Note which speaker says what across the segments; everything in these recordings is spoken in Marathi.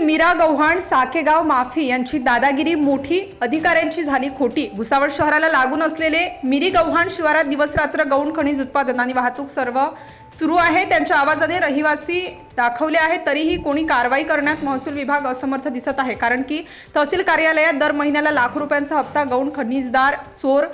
Speaker 1: मीरा गव्हाण साखेगाव माफी यांची दादागिरी मोठी अधिकाऱ्यांची झाली खोटी. भुसावळ शहराला लागून असलेले मिरी गव्हाण शिवारात दिवसरात्र गौण खनिज उत्पादन आणि वाहतूक सर्व सुरू आहे. त्यांच्या आवाजाने रहिवासी दाखवले आहेत. तरीही कोणी कारवाई करण्यात महसूल विभाग असमर्थ दिसत आहे. कारण की तहसील कार्यालयात दर महिन्याला लाखो रुपयांचा हप्ता गौण खनिजदार चोर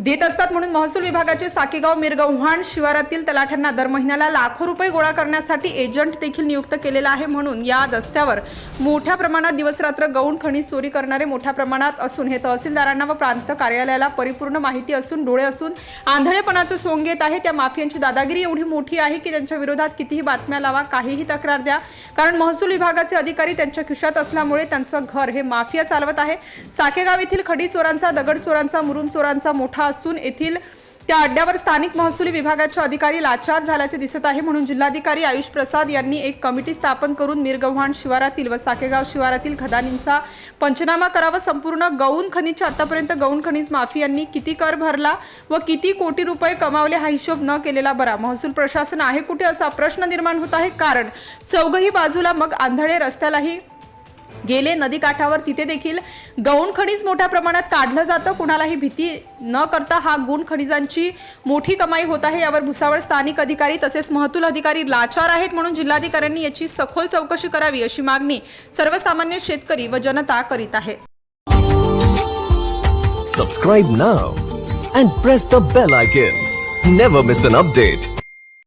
Speaker 1: देत असतात म्हणून महसूल विभागाचे साकेगाव मिरगव्हाण शिवारातील तलाठ्यांना दर महिन्याला लाखो रुपये गोळा करण्यासाठी एजंट देखील नियुक्त केलेला आहे म्हणून या रस्त्यावर मोठ्या प्रमाणात दिवसरात्र गौण खनिज चोरी करणारे मोठ्या प्रमाणात असून हे तहसीलदारांना व प्रांत कार्यालयाला परिपूर्ण माहिती असून डोळे असून आंधळेपणाचं सोंग येत आहे. त्या माफियांची दादागिरी एवढी मोठी आहे की त्यांच्या विरोधात कितीही बातम्या लावा काहीही तक्रार द्या. कारण महसूल विभागाचे अधिकारी त्यांच्या खिशात असल्यामुळे त्यांचं घर हे माफिया चालवत आहे. साकेगाव येथील खडी चोरांचा दगड चोरांचा मुरुम चोरांचा मोठा असून येथील त्या अड्ड्यावर स्थानिक महसुली विभागाच्या अधिकारी लाचार झाल्याचे दिसत आहे म्हणून जिल्हाधिकारी आयुष प्रसाद यांनी एक कमिटी स्थापन करून मिरगव्हाण शिवारातील व साकेगाव शिवारातील खदानींचा पंचनामा करावा संपूर्ण गौण खनिजच्या आतापर्यंत गौण खनिज माफियांनी किती कर भरला व किती कोटी रुपये कमावले हा हिशोब न केलेला बरा. महसूल प्रशासन आहे कुठे असा प्रश्न निर्माण होत आहे? कारण चौघही बाजूला मग आंधळे रस्त्यालाही गेले नदी काठावर तिथे देखील गौण खनिज मोठ्या प्रमाणात काढलं जातं. कुणालाही भीती न करता हा गुण खनिजांची मोठी कमाई होत आहे. यावर भुसावळ स्थानिक अधिकारी तसेच महसूल अधिकारी लाचार आहेत म्हणून जिल्हाधिकाऱ्यांनी याची सखोल चौकशी करावी अशी मागणी सर्वसामान्य शेतकरी व जनता करीत आहे.
Speaker 2: Subscribe now and press the bell icon never miss an update